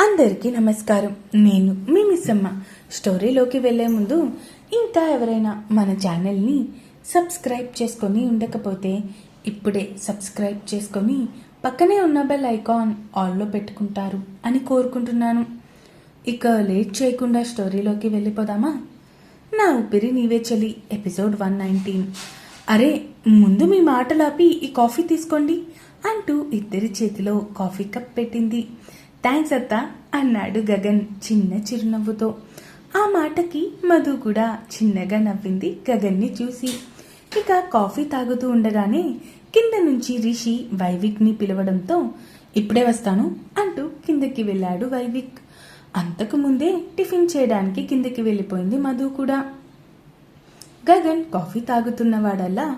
అందరికీ నమస్కారం. నేను మీ మిస్సమ్మ. స్టోరీలోకి వెళ్ళే ముందు ఇంకా ఎవరైనా మన ఛానల్ని సబ్స్క్రైబ్ చేసుకొని ఉండకపోతే ఇప్పుడే సబ్స్క్రైబ్ చేసుకొని పక్కనే ఉన్న బెల్ ఐకాన్ ఆల్లో పెట్టుకుంటారు అని కోరుకుంటున్నాను. ఇక లేట్ చేయకుండా స్టోరీలోకి వెళ్ళిపోదామా? నా ఊపిరి నీవే చలి ఎపిసోడ్ వన్ నైన్టీన్. అరే ముందు మీ మాటలాపి ఈ కాఫీ తీసుకోండి అంటూ ఇద్దరి చేతిలో కాఫీ కప్ పెట్టింది. థ్యాంక్స్ అత్త అన్నాడు గగన్ చిన్న చిరునవ్వుతో. ఆ మాటకి మధు కూడా చిన్నగా నవ్వింది గగన్ని చూసి. ఇక కాఫీ తాగుతూ ఉండగానే కింద నుంచి రిషి వైవిక్ని పిలవడంతో ఇప్పుడే వస్తాను అంటూ కిందకి వెళ్ళాడు వైవిక్. అంతకు ముందే టిఫిన్ చేయడానికి కిందకి వెళ్ళిపోయింది మధు కూడా. గగన్ కాఫీ తాగుతున్నవాడల్లా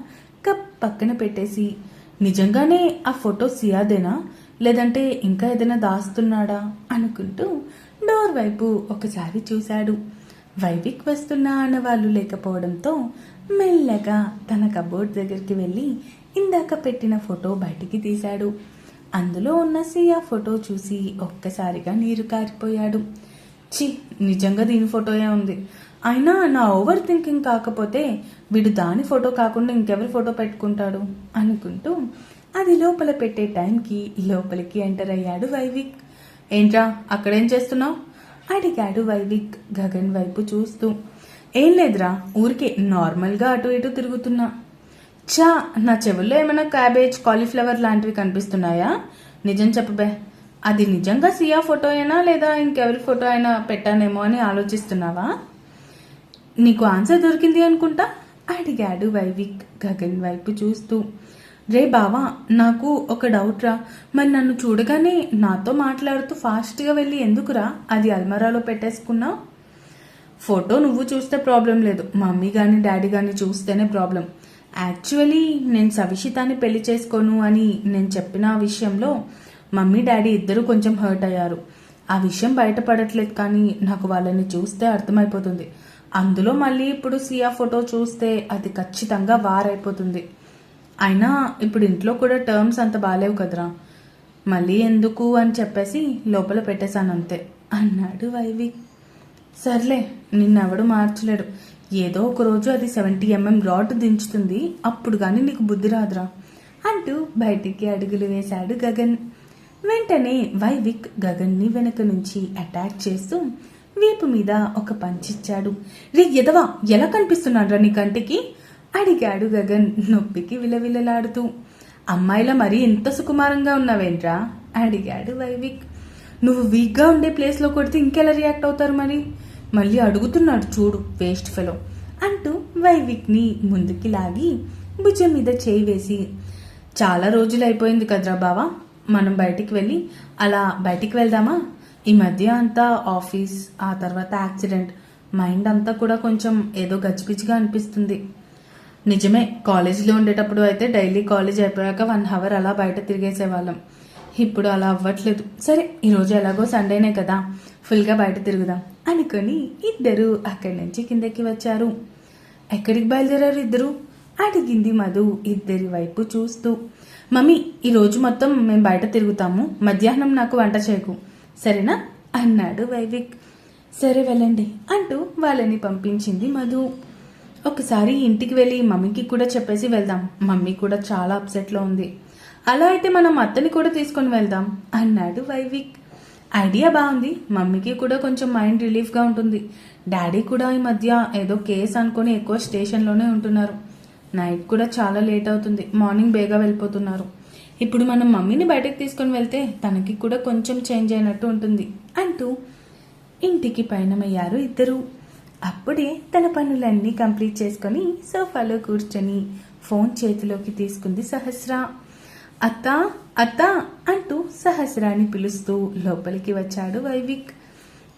కప్ పక్కన పెట్టేసి నిజంగానే ఆ ఫోటో సియాదేనా? లేదంటే ఇంకా ఏదైనా దాస్తున్నాడా? అనుకుంటూ డోర్ వైపు ఒకసారి చూశాడు. వైవిక్ వస్తున్నా అన్నవాళ్ళు లేకపోవడంతో మెల్లగా తన కబోర్డ్ దగ్గరికి వెళ్ళి ఇందాక పెట్టిన ఫోటో బయటికి తీశాడు. అందులో ఉన్న సియా ఫోటో చూసి ఒక్కసారిగా నీరు కారిపోయాడు. చి నిజంగా దీని ఫోటోయే ఉంది. అయినా నా ఓవర్ థింకింగ్ కాకపోతే వీడు దాని ఫోటో కాకుండా ఇంకెవరి ఫోటో పెట్టుకుంటాడు? అనుకుంటూ అది లోపల పెట్టే టైంకి లోపలికి ఎంటర్ అయ్యాడు వైవిక్. ఏంట్రా అక్కడేం చేస్తున్నావు? అడిగాడు వైవిక్ గగన్ వైపు చూస్తూ. ఏం లేదురా ఊరికే నార్మల్గా అటు ఇటు తిరుగుతున్నా. చా నా చెవుల్లో ఏమైనా క్యాబేజ్ కాలీఫ్లవర్ లాంటివి కనిపిస్తున్నాయా? నిజం చెప్పబే. అది నిజంగా సియా ఫోటో అయినా లేదా ఇంకెవరి ఫోటో అయినా పెట్టానేమో అని ఆలోచిస్తున్నావా? నీకు ఆన్సర్ దొరికింది అనుకుంటా? అడిగాడు వైవిక్ గగన్ వైపు చూస్తూ. రే బావా నాకు ఒక డౌట్ రా. మరి నన్ను చూడగానే నాతో మాట్లాడుతూ ఫాస్ట్గా వెళ్ళి ఎందుకురా? అది అల్మరాలో పెట్టేసుకున్నావు? ఫోటో నువ్వు చూస్తే ప్రాబ్లం లేదు. మమ్మీ కానీ డాడీ కానీ చూస్తేనే ప్రాబ్లం యాక్చువల్లీ నేను సవిషితాన్ని పెళ్ళి చేసుకోను అని నేను చెప్పిన ఆ విషయంలో మమ్మీ డాడీ ఇద్దరు కొంచెం హర్ట్ అయ్యారు. ఆ విషయం బయటపడట్లేదు కానీ నాకు వాళ్ళని చూస్తే అర్థమైపోతుంది. అందులో మళ్ళీ ఇప్పుడు సియా ఫోటో చూస్తే అది ఖచ్చితంగా వారైపోతుంది అయినా ఇప్పుడు ఇంట్లో కూడా టర్మ్స్ అంత బాగాలేవు కదరా. మళ్ళీ ఎందుకు అని చెప్పేసి లోపల పెట్టేశాను అంతే. అన్నాడు వైవి. సర్లే నిన్నెవడు మార్చలేడు. ఏదో ఒక రోజు అది సెవెంటీ ఎంఎం రాడ్ దించుతుంది. అప్పుడు కానీ నీకు బుద్ధి రాదురా. అంటూ బయటికి అడుగులు వేశాడు గగన్. వెంటనే వైవిక్ గగన్ని వెనక నుంచి అటాక్ చేస్తూ వీపు మీద ఒక పంచిచ్చాడు. రే ఎదవా ఎలా కనిపిస్తున్నాడు రా నీ కంటికి? అడిగాడు గగన్ నొప్పికి విలవిలలాడుతూ. అమ్మాయిల మరీ ఎంత సుకుమారంగా ఉన్నావేంట్రా? అడిగాడు వైవిక్. నువ్వు వీక్గా ఉండే ప్లేస్లో కొడితే ఇంకెలా రియాక్ట్ అవుతారు మరి? మళ్ళీ అడుగుతున్నాడు చూడు వేస్ట్ ఫెలో అంటూ వైవిక్ని ముందుకి లాగి భుజం మీద చేయి వేసి. చాలా రోజులు అయిపోయింది కదరా బావా మనం బయటికి వెళ్ళి అలా బయటికి వెళ్దామా? ఈ మధ్య అంతా ఆఫీస్ ఆ తర్వాత యాక్సిడెంట్ మైండ్ అంతా కూడా కొంచెం ఏదో గచ్చిపిచ్చిగా అనిపిస్తుంది. నిజమే కాలేజీలో ఉండేటప్పుడు అయితే డైలీ కాలేజ్ అయిపోయాక వన్ అవర్ అలా బయట తిరిగేసేవాళ్ళం. ఇప్పుడు అలా అవ్వట్లేదు. సరే ఈరోజు ఎలాగో సండేనే కదా ఫుల్గా బయట తిరుగుదాం అనుకొని ఇద్దరు అక్కడి నుంచి కిందకి వచ్చారు. ఎక్కడికి బయలుదేరారు ఇద్దరు? అడిగింది మధు ఇద్దరి వైపు చూస్తూ. మమ్మీ ఈరోజు మొత్తం మేము బయట తిరుగుతాము. మధ్యాహ్నం నాకు వంట చేయకు. సరేనా? అన్నాడు వైవిక్. సరే వెళ్ళండి అంటూ వాళ్ళని పంపించింది మధు. ఒకసారి ఇంటికి వెళ్ళి మమ్మీకి కూడా చెప్పేసి వెళ్దాం. మమ్మీ కూడా చాలా అప్సెట్లో ఉంది. అలా అయితే మనం అత్తని కూడా తీసుకొని వెళ్దాం. అన్నాడు వైవిక్. ఐడియా బాగుంది. మమ్మీకి కూడా కొంచెం మైండ్ రిలీఫ్గా ఉంటుంది. డాడీ కూడా ఈ మధ్య ఏదో కేసు అనుకొని ఎక్కువ స్టేషన్లోనే ఉంటున్నారు. నైట్ కూడా చాలా లేట్ అవుతుంది. మార్నింగ్ బేగా వెళ్ళిపోతున్నారు. ఇప్పుడు మనం మమ్మీని బయటకు తీసుకొని వెళ్తే తనకి కూడా కొంచెం చేంజ్ అయినట్టు ఉంటుంది అంటూ ఇంటికి పయనమయ్యారు ఇద్దరు. అప్పుడే తన పనులన్నీ కంప్లీట్ చేసుకొని సోఫాలో కూర్చొని ఫోన్ చేతిలోకి తీసుకుంది సహస్ర. అత్త అత్త అంటూ సహస్రాన్ని పిలుస్తూ లోపలికి వచ్చాడు వైవిక్.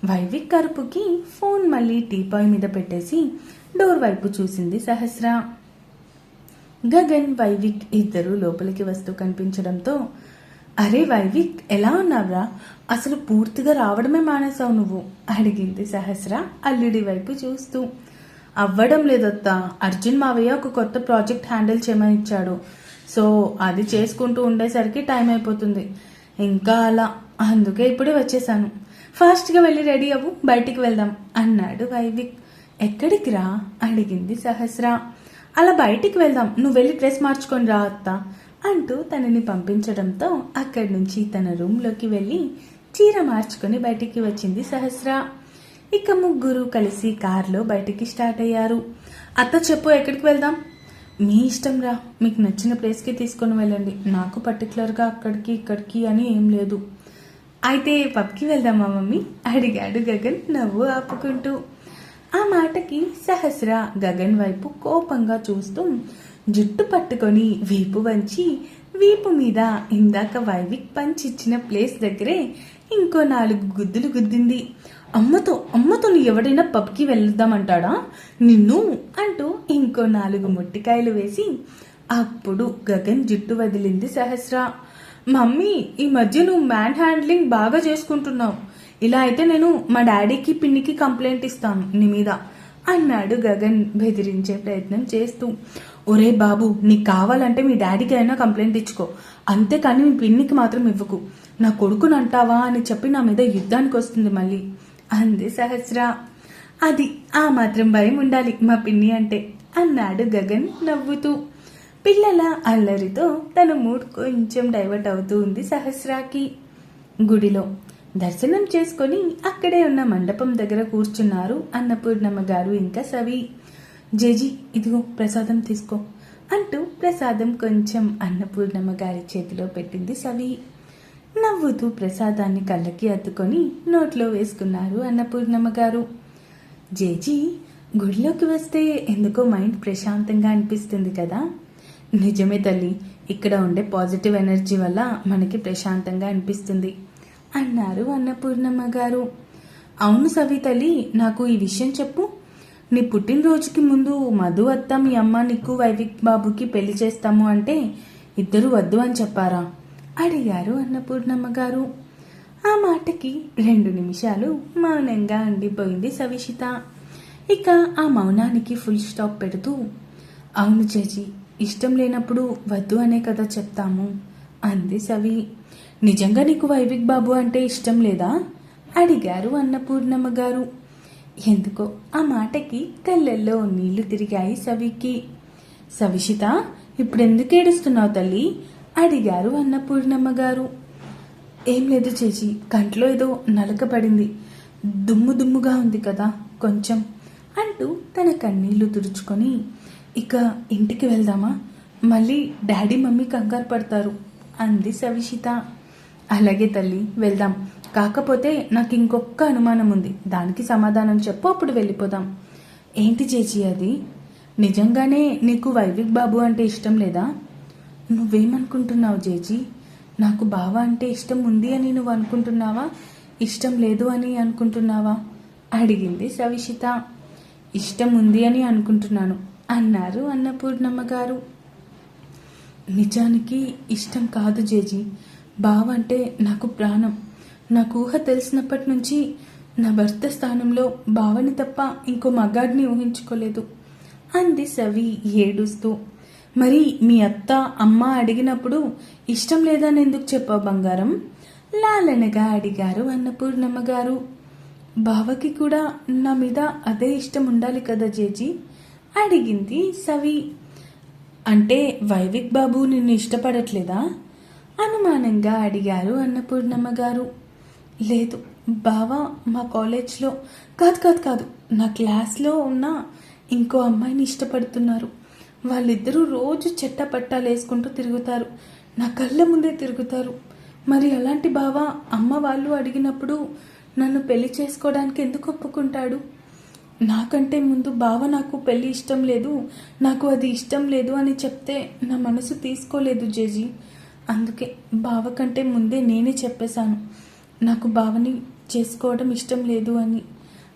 వైవిక్ కరుపుకి ఫోన్ మళ్ళీ టీపాయ్ మీద పెట్టేసి డోర్ వైపు చూసింది సహస్ర. గగన్ వైవిక్ ఇద్దరు లోపలికి వస్తూ కనిపించడంతో అరే వైవిక్ ఎలా ఉన్నావురా? అసలు పూర్తిగా రావడమే మానేశావు నువ్వు అడిగింది సహస్ర అల్లుడి వైపు చూస్తూ. అవ్వడం లేదత్తా. అర్జున్ మావయ్య ఒక కొత్త ప్రాజెక్ట్ హ్యాండిల్ చేయమని ఇచ్చాడు. సో అది చేసుకుంటూ ఉండేసరికి టైం అయిపోతుంది. ఇంకా అలా అందుకే ఇప్పుడే వచ్చేసాను ఫాస్ట్గా వెళ్ళి రెడీ అవ్వు బయటికి వెళ్దాం అన్నాడు వైవిక్. ఎక్కడికి రా? అడిగింది సహస్ర. అలా బయటికి వెళ్దాం నువ్వు వెళ్ళి డ్రెస్ మార్చుకొని రా అత్త. అంటూ తనని పంపించడంతో అక్కడి నుంచి తన రూమ్లోకి వెళ్ళి చీర మార్చుకొని బయటికి వచ్చింది సహస్ర. ఇక ముగ్గురు కలిసి కారులో బయటికి స్టార్ట్ అయ్యారు. అత్త చెప్పు ఎక్కడికి వెళ్దాం? మీ ఇష్టం రా. మీకు నచ్చిన ప్లేస్కి తీసుకొని వెళ్ళండి. నాకు పర్టికులర్గా అక్కడికి ఇక్కడికి అని ఏం లేదు. అయితే పబ్కి వెళ్దామా మమ్మీ? అడిగాడు గగన్ నవ్వు ఆపుకుంటూ. ఆ మాటకి సహస్ర గగన్ వైపు కోపంగా చూస్తూ జుట్టు పట్టుకొని వీపు వంచి వీపు మీద ఇందాక వైవిక్ పంచి ఇచ్చిన ప్లేస్ దగ్గరే ఇంకో నాలుగు గుద్దులు గుద్దింది. అమ్మతో అమ్మతో నువ్వు ఎవడైనా పబ్కి వెళ్దామంటాడా? నిన్ను అంటూ ఇంకో నాలుగు మొట్టికాయలు వేసి అప్పుడు గగన్ జుట్టు వదిలింది సహస్ర. మమ్మీ ఈ మధ్య నువ్వు మ్యాన్ హ్యాండ్లింగ్ బాగా చేసుకుంటున్నావు. ఇలా అయితే నేను మా డాడీకి పిన్నికి కంప్లైంట్ ఇస్తాను నీ మీద అన్నాడు గగన్ బెదిరించే ప్రయత్నం చేస్తూ. ఒరే బాబు నీకు కావాలంటే మీ డాడీకి అయినా కంప్లైంట్ ఇచ్చుకో. అంతేకాని మీ పిన్నికి మాత్రం ఇవ్వకు. నా కొడుకుని అంటావా అని చెప్పి నా మీద యుద్ధానికి వస్తుంది మళ్ళీ. అంది సహస్ర. అది ఆ మాత్రం భయం ఉండాలి మా పిన్ని అంటే అన్నాడు గగన్ నవ్వుతూ. పిల్లల అల్లరితో తన మూడ్ కొంచెం డైవర్ట్ అవుతూ ఉంది సహస్రాకి. గుడిలో దర్శనం చేసుకొని అక్కడే ఉన్న మండపం దగ్గర కూర్చున్నారు అన్నపూర్ణమ్మ గారు ఇంకా సవి. జేజీ ఇదిగో ప్రసాదం తీసుకో అంటూ ప్రసాదం కొంచెం అన్నపూర్ణమ్మ గారి చేతిలో పెట్టింది సవి. నవ్వుతూ ప్రసాదాన్ని కళ్ళకి అద్దుకొని నోట్లో వేసుకున్నారు అన్నపూర్ణమ్మ గారు. జేజీ గుడిలోకి వస్తే ఎందుకో మైండ్ ప్రశాంతంగా అనిపిస్తుంది కదా. నిజమే తల్లి ఇక్కడ ఉండే పాజిటివ్ ఎనర్జీ వల్ల మనకి ప్రశాంతంగా అనిపిస్తుంది అన్నారు అన్నపూర్ణమ్మ గారు. అవును సవి తల్లి నాకు ఈ విషయం చెప్పు. నీ పుట్టినరోజుకి ముందు మధు అత్త మీ అమ్మ నీకు వైవిక్ బాబుకి పెళ్ళి చేస్తాము అంటే ఇద్దరు వద్దు అని చెప్పారా? అడిగారు అన్నపూర్ణమ్మ గారు ఆ మాటకి రెండు నిమిషాలు మౌనంగా ఉండిపోయింది సవిషిత. ఇక ఆ మౌనానికి ఫుల్ స్టాప్ పెడుతూ అవును చేజీ ఇష్టం లేనప్పుడు వద్దు అనే కదా చెప్తాము అంది సవి. నిజంగా నీకు వైవిక్ బాబు అంటే ఇష్టం లేదా? అడిగారు అన్నపూర్ణమ్మ గారు ఎందుకో ఆ మాటకి కళ్ళల్లో నీళ్ళు తిరిగాయి సవికి. సవిషిత ఇప్పుడు ఎందుకు ఏడుస్తున్నావు తల్లి? అడిగారు అన్నపూర్ణమ్మ గారు ఏం లేదు చేచి కంట్లో ఏదో నలక పడింది. దుమ్ము దుమ్ముగా ఉంది కదా కొంచెం అంటూ తన కన్నీళ్ళు తుడుచుకొని ఇక ఇంటికి వెళ్దామా? మళ్ళీ డాడీ మమ్మీ కంగారు పడతారు అంది సవిషిత. అలాగే తల్లి వెళ్దాం. కాకపోతే నాకు ఇంకొక అనుమానం ఉంది దానికి సమాధానం చెప్పు అప్పుడు వెళ్ళిపోదాం. ఏంటి చేచి అది? నిజంగానే నీకు వైవిక్ బాబు అంటే ఇష్టం లేదా? నువ్వేమనుకుంటున్నావు జేజీ నాకు బావ అంటే ఇష్టం ఉంది అని నువ్వు అనుకుంటున్నావా? ఇష్టం లేదు అని అనుకుంటున్నావా? అడిగింది సవిషిత. ఇష్టం ఉంది అని అనుకుంటున్నాను అన్నారు అన్నపూర్ణమ్మ గారు. నిజానికి ఇష్టం కాదు జేజీ బావ అంటే నాకు ప్రాణం. నాకు ఊహ తెలిసినప్పటి నుంచి నా భర్త స్థానంలో బావని తప్ప ఇంకో మగాడిని ఊహించుకోలేదు. అంది సవి ఏడుస్తూ. మరి మీ అత్త అమ్మ అడిగినప్పుడు ఇష్టం లేదని ఎందుకు చెప్పావు బంగారం? లాలనగా అడిగారు అన్నపూర్ణమ్మ గారు బావకి కూడా నా మీద అదే ఇష్టం ఉండాలి కదా జేజీ? అడిగింది సవి. అంటే వైవిక్ బాబు నిన్ను ఇష్టపడట్లేదా? అనుమానంగా అడిగారు అన్నపూర్ణమ్మ గారు లేదు బావ మా కాలేజ్లో కాదు కాదు కాదు నా క్లాస్లో ఉన్న ఇంకో అమ్మాయిని ఇష్టపడుతున్నారు. వాళ్ళిద్దరూ రోజు చెట్ట పట్టాలు వేసుకుంటూ తిరుగుతారు. నా కళ్ళ ముందే తిరుగుతారు. మరి అలాంటి బావ అమ్మ వాళ్ళు అడిగినప్పుడు నన్ను పెళ్ళి చేసుకోవడానికి ఎందుకు ఒప్పుకుంటాడు? నాకంటే ముందు బావ నాకు పెళ్ళి ఇష్టం లేదు నాకు అది ఇష్టం లేదు అని చెప్తే నా మనసు తీసుకోలేదు జేజీ. అందుకే బావ కంటే ముందే నేనే చెప్పేశాను. నాకు బావని చేసుకోవడం ఇష్టం లేదు అని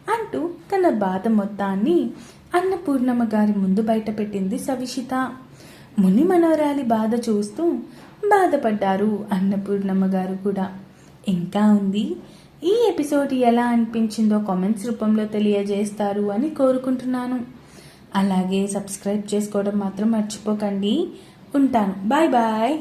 అంటూ తన బాధ మొత్తాన్ని అన్నపూర్ణమ్మ గారి ముందు బయటపెట్టింది సవిషిత. ముని మనోరాలి బాధ చూస్తూ బాధపడ్డారు అన్నపూర్ణమ్మ గారు కూడా. ఇంకా ఉంది? ఈ ఎపిసోడ్ ఎలా అనిపించిందో కామెంట్స్ రూపంలో తెలియజేస్తారు అని కోరుకుంటున్నాను. అలాగే సబ్స్క్రైబ్ చేసుకోవడం మాత్రం మర్చిపోకండి. ఉంటాను. Bye bye.